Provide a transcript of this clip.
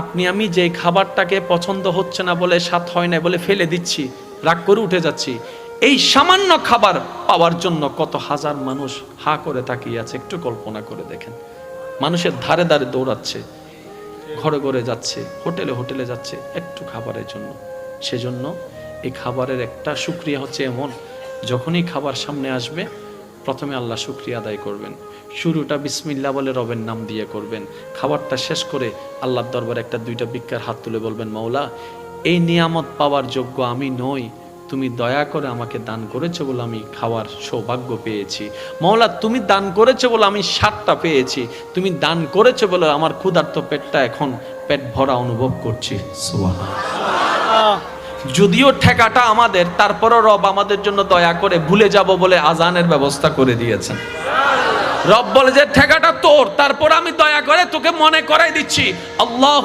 আপনি, আমি যে খাবারটাকে পছন্দ হচ্ছে না বলে, স্বাদ হয় না বলে ফেলে দিচ্ছি, রাগ করে উঠে যাচ্ছি, এই সামান্য খাবার পাওয়ার জন্য কত হাজার মানুষ হা করে তাকিয়ে আছে, একটু কল্পনা করে দেখেন। মানুষের ধারে ধারে দৌড়াচ্ছে, ঘরে ঘরে যাচ্ছে, হোটেলে হোটেলে যাচ্ছে, একটু খাবারের জন্য। সেজন্য এই খাবারের একটা সুক্রিয়া হচ্ছে এমন, যখনই খাবার সামনে আসবে প্রথমে আল্লাহ শুক্রিয়া আদায় করবেন। শুরুটা বিসমিল্লা বলে রবের নাম দিয়ে করবেন। খাবারটা শেষ করে আল্লাহর দরবারে একটা দুইটা ভিক্ষার হাত তুলে বলবেন মাওলা এই নিয়ামত পাওয়ার যোগ্য আমি নই। তুমি দয়া করে আমাকে দান করেছ বলে আমি খাওয়ার সৌভাগ্য পেয়েছি। মৌলা তুমি দান করেছ বলে আমি স্বাদটা পেয়েছি। তুমি দান করেছ বলে আমার ক্ষুধার্ত পেটটা এখন পেট ভরা অনুভব করছি। সুবহানাল্লাহ। যদিও ঠেকাটা আমাদের, তারপরও রব আমাদের জন্য দয়া করে ভুলে যাব বলে আজানের ব্যবস্থা করে দিয়েছেন। রব বলে যে, ঠেকাটা তোর, তারপর আমি দয়া করে তোকে মনে করাই দিচ্ছি। আল্লাহ